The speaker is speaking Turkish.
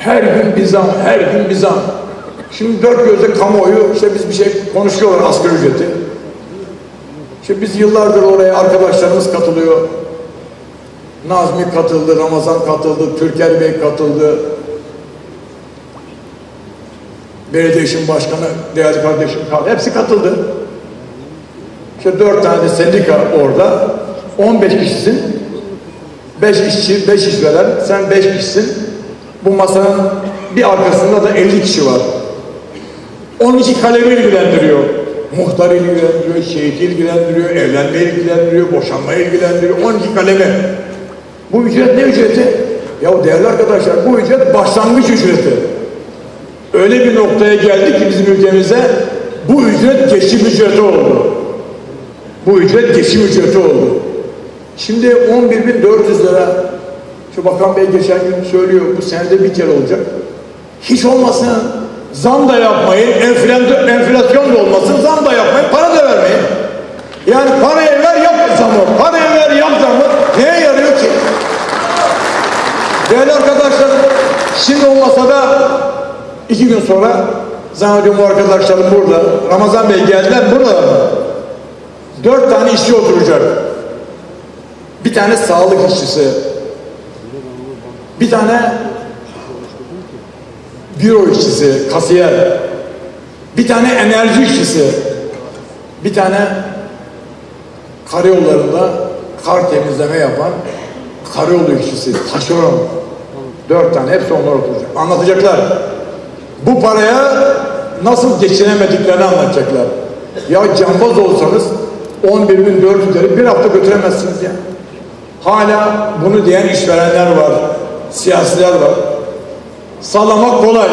Her gün bir zam, her gün bir zam. Şimdi dört gözle kamuoyu, işte biz bir şey konuşuyorlar asgari ücreti. İşte biz yıllardır oraya arkadaşlarımız katılıyor. Nazmi katıldı, Ramazan katıldı, Türker Bey katıldı. Belediye İşin Başkanı, değerli kardeşim kaldı. Hepsi katıldı. İşte dört tane de sendika orada. 15 kişisin. 5 işçi, 5 işveren. Sen 5 kişisin. Bu masanın bir arkasında da 50 kişi var. 12 kalemi ilgilendiriyor. Muhtar ilgilendiriyor, şehit ilgilendiriyor, evlenme ilgilendiriyor, boşanma ilgilendiriyor. 12 kalemi. Bu ücret ne ücreti? Ya değerli arkadaşlar bu ücret başlangıç ücreti. Öyle bir noktaya geldi ki bizim ülkemize bu ücret geçim ücreti oldu. Bu ücret geçim ücreti oldu. Şimdi 11.400 lira şu bakan bey geçen gün söylüyor bu senede bir kere olacak. Hiç olmasın zam da yapmayın, enflasyon, enflasyon da olmasın, zam da yapmayın, para da vermeyin. Yani parayı ver yap zamı, parayı ver yap zamı neye yarıyor ki? Değerli arkadaşlar, şimdi o masada iki gün sonra zannediyorum bu arkadaşlarım burada. Ramazan Bey geldiler burada. Dört tane işçi oturacak. Bir tane sağlık işçisi. Bir tane büro işçisi, kasiyer. Bir tane enerji işçisi. Bir tane karayollarında kar temizleme yapan karayolu işçisi, taşeron. Dört tane hepsi onlar oturacak. Anlatacaklar. Bu paraya nasıl geçinemediklerini anlatacaklar. Ya cambaz olsanız 11.400 lira bir hafta götüremezsiniz ya. Hala bunu diyen işverenler var, siyasiler var. Sallamak kolay.